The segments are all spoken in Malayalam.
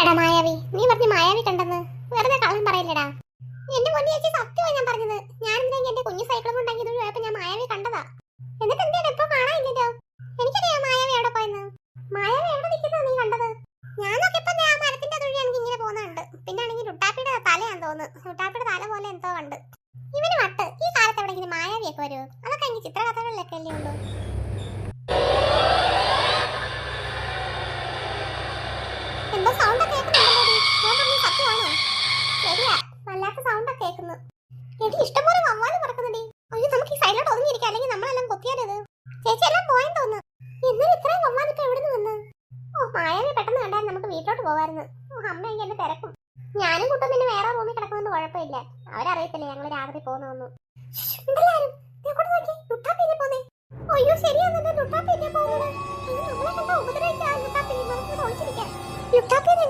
എവിടെടാ മായാവി? നീ പറഞ്ഞ മായാവി കണ്ടെന്ന്. വെറുതെ കള്ളം പറയില്ലടാ. എന്റെ പൊന്നി ചേച്ചി സത്യമാണ് ഞാൻ പറഞ്ഞത്. ഞാൻ ഇന്നലെ എന്റെ കുഞ്ഞു സൈക്കിളും കൊണ്ടാക്കി ഇത് പോയപ്പോ ഞാൻ മായാവി കണ്ടതാ എന്നിട്ട് എന്താണ് ഇപ്പൊ കാണാനില്ലല്ലോ എനിക്കറിയാം മായാവി എവിടെ പോയെന്ന് മായാവി എവിടെ നിൽക്കുന്നത് നീ കണ്ടത് ഞാൻ നോക്കിയപ്പോ ദേ ആ മരത്തിന്റെ തൊഴി എനിക്ക് ഇങ്ങനെ പോകുന്നുണ്ട് പിന്നെ ആണെങ്കിൽ ലുട്ടാപ്പിയുടെ തലയാന്ന് തോന്നുന്നു ലുട്ടാപ്പിയുടെ തല പോലെ എന്തോ കണ്ട് ഇവന് വട്ട് ഈ കാലത്ത് എവിടെയെങ്കിലും മായാവിയൊക്കെ വരുമോ അതൊക്കെ എനിക്ക് ചിത്രകഥകളിലൊക്കെ അല്ലേ ഉള്ളൂ എന്തോ സൗണ്ട് കേൾക്കുന്നുണ്ടല്ലോ ഞാൻ പറഞ്ഞ സത്യമാണോ ശരിയാ വല്ലാത്ത സൗണ്ട് കേൾക്കുന്നു. എടി ഇഷ്ടംപോലെ വവ്വാൽ അയ്യോ നമുക്ക് ഈ സൈഡിലോട്ട് ഒതുങ്ങിയിരിക്കാം. നമ്മളെല്ലാം കൊത്തിയാലത് ചേച്ചി എല്ലാം പോയെന്ന് തോന്നുന്നു. എന്നാലും ഇത്രയും വവ്വാലൊക്കെ എവിടെ നിന്ന് വന്ന്? ഓ മായാവി പെട്ടെന്ന് കണ്ടാൽ നമുക്ക് വീട്ടിലോട്ട് പോകായിരുന്നു ഓ അമ്മ എനിക്ക് എന്നെ തിരക്കും. ഞാനും കുട്ടും പിന്നെ വേറെ റൂമിൽ കിടക്കുന്നതുകൊണ്ട് കുഴപ്പമില്ല. അവരറിയത്തില്ല ഞങ്ങൾ രാത്രി പോകുന്നൊന്നും അയ്യോ ശരിയാന്നല്ലോ ലുട്ടാപ്പില്ലേ പോകുന്നത് അയ്യോ, നമ്മളെ കണ്ടാ ഉപദ്രവിക്കാം ലുട്ടാപ്പി നമുക്ക് ഒളിച്ചിരിക്കാം ലുട്ടാപ്പി ഇത്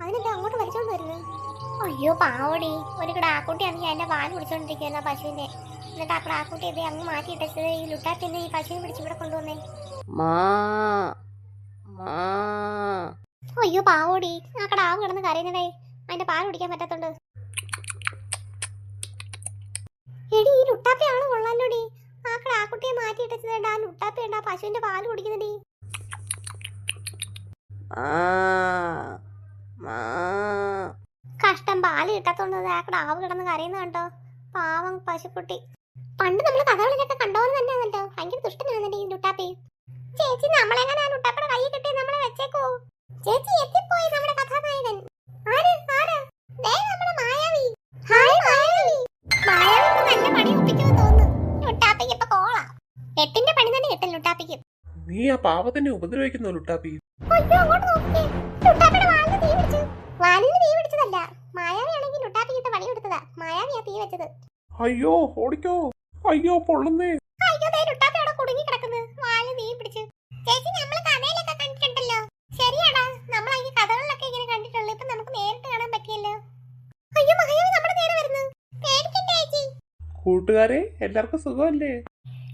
അതിനെന്താ അങ്ങോട്ട് വലിച്ചോണ്ട് വരുന്നത് അയ്യോ പാവടി. ഒരു കിടാക്കുട്ടിയാണെങ്കിൽ എന്റെ പാൽ കുടിച്ചോണ്ടിരിക്കുന്ന പശുവിന്റെ. എന്നിട്ട് ആ കിടാക്കുട്ടി ഇത് അങ്ങ് മാറ്റി ഇട്ടത് ഈ ലുട്ടാത്തിന് ഈ പശുവിനെ പിടിച്ച് ഇവിടെ കൊണ്ടുവന്നേ. മാ. മാ. അയ്യോ പാവോടി. ആ കിടാവ് കിടന്ന് കരയുന്നതേ. അതിന്റെ പാൽ കുടിക്കാൻ പറ്റാത്തോണ്ട്. എടി ഈ ലുട്ടാപ്പി ആണ് കൊള്ളാലോടി? ആ കിടാക്കുട്ടിയെ മാറ്റി ഇട്ടത് ആ ലുട്ടാപ്പി ഉണ്ട് ആ പശുവിന്റെ പാൽ കുടിക്കുന്നടി. ആ. കഷ്ടം. പാൽ കിട്ടാത്തോണ്ട് ആ കിടാവ് കിടന്ന് കരയുന്ന കണ്ടോ? പാവം പശുക്കുട്ടി. പണ്ട് നമ്മൾ കഥകളിലൊക്കെ കണ്ടോന്ന് തന്നെ തന്നെയാണല്ലോ. ഭയങ്കര ഈ ലുട്ടാപ്പി. ചേച്ചി നമ്മളെങ്ങനെ ലുട്ടാപ്പിയുടെ കൈ കിട്ടി നമ്മളെ വെച്ചേക്കോ. ചേച്ചി എത്തിപ്പോയി നമ്മുടെ കഥാനായകൻ. ആര്? ആര്? ദേ നമ്മുടെ മായാവി. ഹായ് മായാവി. മായാവി ഇപ്പൊ നല്ല പണി ഒപ്പിക്കുമെന്ന് തോന്നുന്നു. ലുട്ടാപ്പിക്ക് ഇപ്പൊ കോളാ. എട്ടിന്റെ പണി തന്നെ കിട്ടും ലുട്ടാപ്പിക്ക്. നീ ആ പാവത്തിനെ ഉപദ്രവിക്കുന്നു ലുട്ടാപ്പി? അയ്യോ അങ്ങോട്ട് നോക്കിയേ. ലുട്ടാപ്പിയുടെ പിടിച്ചതല്ല മായാവി ആണെങ്കിൽ ലുട്ടാപ്പിക്ക് ഇട്ട് പണി കൊടുത്തതാ. മായാവിയാ തീ വെച്ചത്. അയ്യോ ഓടിക്കോ. അയ്യോ പൊള്ളുന്നേ. അയ്യോ ദേ ലുട്ടാപ്പി അവിടെ കുടുങ്ങി കിടക്കുന്നു. വാൽ തീ പിടിച്ച്. ചേച്ചി നമ്മൾ കഥയിലൊക്കെ കണ്ടിട്ടുണ്ടല്ലോ. ശരിയാടാ. നമ്മൾ ഈ കഥകളിലൊക്കെ ഇങ്ങനെ കണ്ടിട്ടുള്ളൂ. ഇപ്പൊ നമുക്ക് നേരിട്ട് കാണാൻ പറ്റിയല്ലോ. അയ്യോ മായാവി നമ്മുടെ നേരെ വരുന്നു. പേടിക്കണ്ട ചേച്ചി. കൂട്ടുകാരെ എല്ലാവർക്കും സുഖമല്ലേ?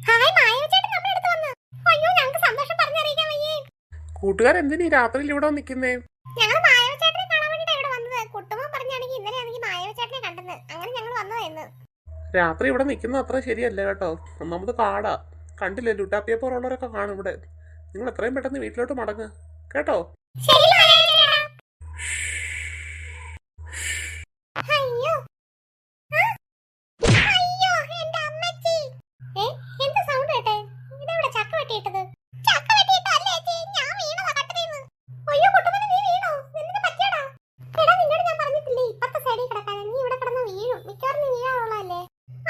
ഹായ് മായാവി ചേട്ടൻ നമ്മുടെ അടുത്ത് വന്നു. അയ്യോ ഞങ്ങൾക്ക് സന്തോഷം പറഞ്ഞറിയിക്കാൻ വയ്യേ. കൂട്ടുകാരെന്തിനീ രാത്രിയിൽ ഇവിടെ നിൽക്കുന്നേ? ഞങ്ങൾ മായാവി ചേട്ടനെ കാണാൻ വേണ്ടിട്ടാ ഇവിടെ വന്നത് കുട്ടുമ്മ പറഞ്ഞാണെങ്കിൽ ഇന്നലെ ആണെങ്കിൽ മായാവി ചേട്ടനെ കണ്ടെന്ന് അങ്ങനെ ഞങ്ങൾ വന്നതായിരുന്നു രാത്രി ഇവിടെ നിൽക്കുന്നത് അത്ര ശരിയല്ല കേട്ടോ. ഒന്നാമത് കാടാ. കണ്ടില്ലേ ലുട്ടാപ്പിയെ പോലുള്ളവരൊക്കെ കാണും ഇവിടെ. നിങ്ങൾ എത്രയും പെട്ടെന്ന് വീട്ടിലോട്ട് മടങ്ങ്. കേട്ടോ ശരി മായാവി ചേട്ടാ അയ്യോ ആ? അയ്യോ എന്റെ അമ്മച്ചി ഏ എന്ത് സൗണ്ട് കേട്ടെ ഇതെവിടെ ചക്ക വെട്ടിയിട്ടത് ചക്ക വെട്ടിയിട്ടല്ലേ ചേച്ചി ഞാൻ വീണതാ കട്ടതീന്ന് അയ്യോ കുട്ടുമനെ നീ വീണോ നിന്നിട്ട് പറ്റിയടാ എടാ നിന്നോട് ഞാൻ പറഞ്ഞിട്ടില്ലേ ഇപ്പത്തെ സൈഡിൽ കിടക്കാൻ നീ ഇവിടെ കിടന്ന് വീഴും മിക്കവാറും നീ വീഴാറുള്ളതല്ലേ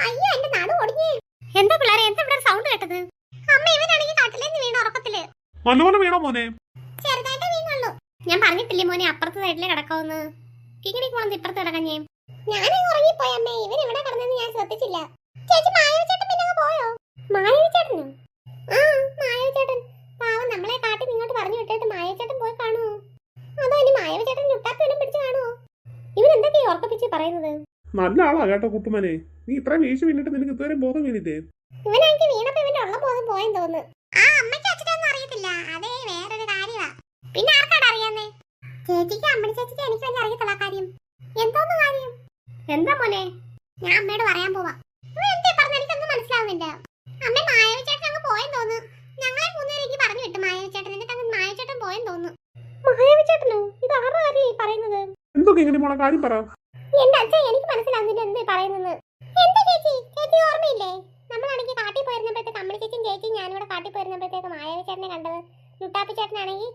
അയ്യോ എന്റെ നടു ഒടിഞ്ഞേ എന്താ പിള്ളേരെ എന്താ ഇവിടെ സൗണ്ട് കേട്ടത് അമ്മ ഇവനാണെങ്കിൽ കാട്ടിലേന്ന് വീണ ഉറക്കത്തിൽ നല്ലപോലെ വീണോ മോനെ? ചെറുതായിട്ട് വീണുള്ളൂ. ഞാൻ പറഞ്ഞിട്ടില്ലേ മോനെ അപ്പുറത്തെ സൈഡിലെ കിടക്കാവുന്ന്. കിങ്ങിണി കുളം ഇപ്പുറത്ത് കിടക്കഞ്ഞേ ഞാൻ. ഉറങ്ങിപ്പോയി അമ്മേ. ഇവൻ എവിടെ കിടന്നെന്ന് ഞാൻ ശ്രദ്ധിച്ചില്ല. ചേച്ചി മായവ ചേട്ടൻ പിന്നെ പോയോ? മായവ ചേട്ടൻ ആ മായവ ചേട്ടൻ പാവം നമ്മളെ കാട്ടി നിങ്ങോട്ട് പറഞ്ഞു വിട്ടിട്ട് മായവ ചേട്ടൻ പോയി കാണുമോ അതോ ഇനി മായവ ചേട്ടൻ ലുട്ടാപ്പി വല്ലതും പിടിച്ച് കാണുമോ ഇവൻ എന്തൊക്കെയാ ഉറപ്പിച്ച് പറയുന്നത്? നല്ല ആളാ കേട്ടോ കുട്ടുമനെ. നീ ഇത്രയും വീഴ്ച വീണിട്ട് നിനക്ക് ഇതുവരെ ബോധം വീണില്ലേ? ഇവനെനിക്ക് വീണപ്പോ ഇവന്റെ ഉള്ള ബോധം പോയെന്ന് തോന്നുന്നു. അറിയത്തില്ല. അതേ വേറൊരു കാര്യമാ പിന്നെ ആർക്കാട് അറിയാന്നേ ചേച്ചിക്ക് അമ്മണി ചേച്ചിക്ക് എനിക്ക് വലിയ അറിയത്തില്ല ആ കാര്യം. എന്തോന്ന് കാര്യം? എന്താ മോനെ? ഞാൻ അമ്മയോട് പറയാൻ പോവാ. എന്തേ പറഞ്ഞ എനിക്കൊന്നും മനസ്സിലാവുന്നില്ല. അമ്മ മായവ ചേട്ടൻ അങ്ങ് പോയെന്ന് തോന്നുന്നു. ഞങ്ങളെ മൂന്നുപേരേക്ക് പറഞ്ഞു വിട്ടു മായവ ചേട്ടൻ എന്നിട്ട് അങ്ങ് മായവ ചേട്ടൻ പോയെന്ന് തോന്നുന്നു. മായവ ചേട്ടനോ ഇത് ആരുടെ പറയുന്നത്? എന്തൊക്കെ ഇങ്ങനെ മോളെ കാര്യം പറ? എന്റെ അച്ഛൻ എനിക്ക് മനസ്സിലാവുന്നില്ല എന്തേ പറയുന്നത്. എന്താ ചേച്ചി? ചേച്ചി ഓർമ്മയില്ലേ? നമ്മളാണെങ്കിൽ കാട്ടിൽ അമ്മണി ചേച്ചിയും ചേച്ചിയും ഞാനിവിടെ കാട്ടി പോയിരുന്നപ്പോഴത്തേക്ക് മായാവി ചേട്ടനെ കണ്ടത്. ലുട്ടാപ്പി ചേട്ടനാണെങ്കിൽ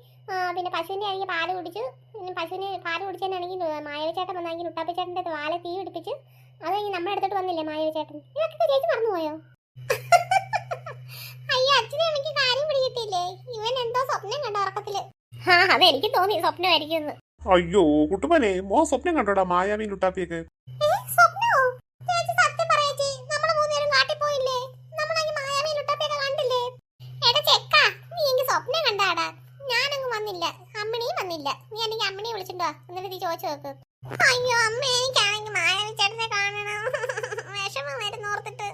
പിന്നെ പശുവിന്റെ ആണെങ്കിൽ പാൽ കുടിച്ച്. പിന്നെ പശുവിന് പാൽ കുടിച്ചതിനാണെങ്കിൽ മായാവി ചേട്ടൻ വന്നാണെങ്കിൽ ലുട്ടാപ്പി ചേട്ടന്റെ വാല തീ പിടിപ്പിച്ച് അത് കഴിഞ്ഞ് നമ്മുടെ അടുത്തോട്ട് വന്നില്ലേ മായാവി ചേട്ടൻ? ഇതൊക്കെ ചേച്ചി മറന്നുപോയോ? അയ്യോ അച്ഛനെ എനിക്ക് കാര്യം പിടികിട്ടില്ലേ ഇവൻ എന്തോ സ്വപ്നം കണ്ട ഉറക്കത്തിൽ? ആ അത് എനിക്ക് തോന്നി സ്വപ്നമായിരിക്കും അയ്യോ കുട്ടുമനെ മോ സ്വപ്നം കണ്ടോടാ മായാവി ലുട്ടാപ്പിയൊക്കെ. വന്നില്ല നീ അല്ലെങ്കിൽ അമ്മനെ വിളിച്ചിട്ടുണ്ടോ? എന്നിട്ട് നീ ചോദിച്ചു നോക്ക്. അയ്യോ അമ്മ എനിക്കാണെങ്കിൽ മായാവി ചേട്ടനെ കാണണം വിഷമമായിട്ട് നോർത്തിട്ട്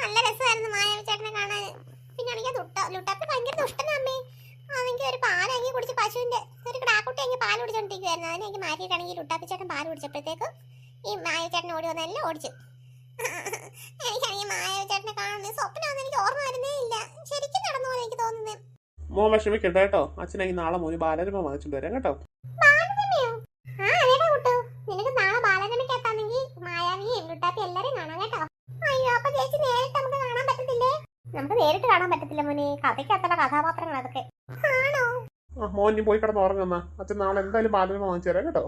നല്ല രസമായിരുന്നു മായാവി ചേട്ടനെ കാണാൻ. പിന്നെ ആണെങ്കിൽ ലുട്ട ലുട്ടാപ്പി ഭയങ്കര ദുഷ്ടനാ അമ്മേ. അതെങ്കിൽ ഒരു പാലാക്കി കുടിച്ച് പശുവിന്റെ ഒരു കിടാക്കുട്ടി എങ്കിൽ പാൽ കുടിച്ചോണ്ടിരിക്കുവായിരുന്നു. അതിനെ എനിക്ക് മാറ്റിയിട്ടാണെങ്കിൽ ലുട്ടാപ്പി ചേട്ടൻ പാൽ കുടിച്ചപ്പോഴത്തേക്ക് ഈ മായാവി ചേട്ടൻ ഓടി വന്നെല്ലാം ഓടിച്ചു. എനിക്കാണെങ്കിൽ മായാവി ചേട്ടനെ കാണുന്നത് സ്വപ്നമൊന്നും എനിക്ക് ഓർമ്മ വരുന്നേ ഇല്ല. ശരിക്കും നടന്നു പോലെ എനിക്ക് തോന്നുന്നത് മോൻ വിഷമിക്കണ്ട കേട്ടോ. അച്ഛനെങ്കിൽ നാളെ മോന് ബാലരമ വാങ്ങിച്ചിട്ട് വരാം കേട്ടോ. നമുക്ക് നേരിട്ട് കാണാൻ പറ്റത്തില്ല മോനെ. കഥയ്ക്കകത്തുള്ള കഥാപാത്രങ്ങൾ അതൊക്കെ. ആണോ? മോൻ പോയി കിടന്ന് ഉറങ്ങുന്ന അച്ഛൻ നാളെ എന്തായാലും ബാലരമ വാങ്ങിച്ചു തരാം കേട്ടോ.